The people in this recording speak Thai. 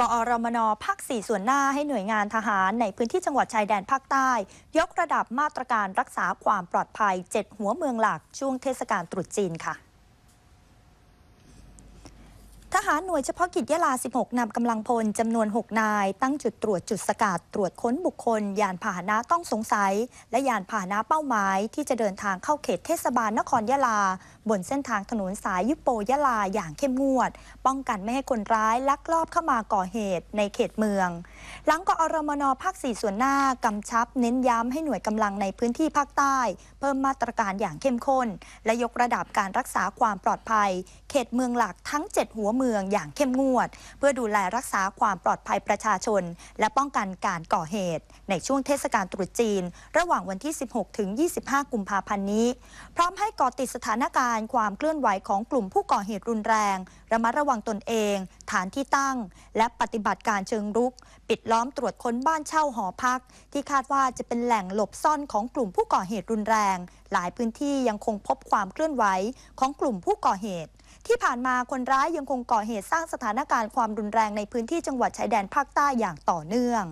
กอรมนภาค 4 ส่วนหน้าให้หน่วยงานทหารในพื้นที่จังหวัดชายแดนภาคใต้ ยกระดับมาตรการรักษาความปลอดภัย 7 หัวเมืองหลักช่วงเทศกาลตรุษจีนค่ะ ทหารหน่วยเฉพาะกิจยะลา 16 นำกำลังพลจำนวน 6 นาย ตั้งจุดตรวจจุดสกัดตรวจค้นบุคคล ยานพาหนะต้องสงสัย และยานพาหนะเป้าหมาย ที่จะเดินทางเข้าเขตเทศบาลนครยะลา บนเส้นทางถนนสายยุโปยะลาอย่างเข้มงวด ป้องกันไม่ให้คนร้ายลักลอบเข้ามาก่อเหตุในเขตเมือง หลังกอรมนภาค 4 ส่วนหน้ากำชับ เน้นย้ำให้หน่วยกำลังในพื้นที่ภาคใต้ เพิ่มมาตรการอย่างเข้มข้น และยกระดับการรักษาความปลอดภัย เขตเมืองหลักทั้ง 7 หัวเมืองอย่างเข้มงวด เพื่อดูแลรักษาความปลอดภัยประชาชน และป้องกันการก่อเหตุ ในช่วงเทศกาลตรุษจีน ระหว่างวันที่ 16 ถึง 25 กุมภาพันธ์นี้ พร้อมให้ก่อติดสถานการณ์ความเคลื่อนไหวของกลุ่มผู้ก่อเหตุรุนแรง ระมัดระวังตนเอง ฐานที่ตั้ง และปฏิบัติการเชิงรุก ปิดล้อมตรวจค้นบ้านเช่าหอพัก ที่คาดว่าจะเป็นแหล่งหลบซ่อนของกลุ่มผู้ก่อเหตุรุนแรง หลายพื้นที่ยังคงพบความเคลื่อนไหวของกลุ่มผู้ก่อเหตุ ที่ผ่านมาคนร้ายยังคงก่อเหตุสร้างสถานการณ์ความรุนแรงในพื้นที่จังหวัดชายแดนภาคใต้อย่างต่อเนื่อง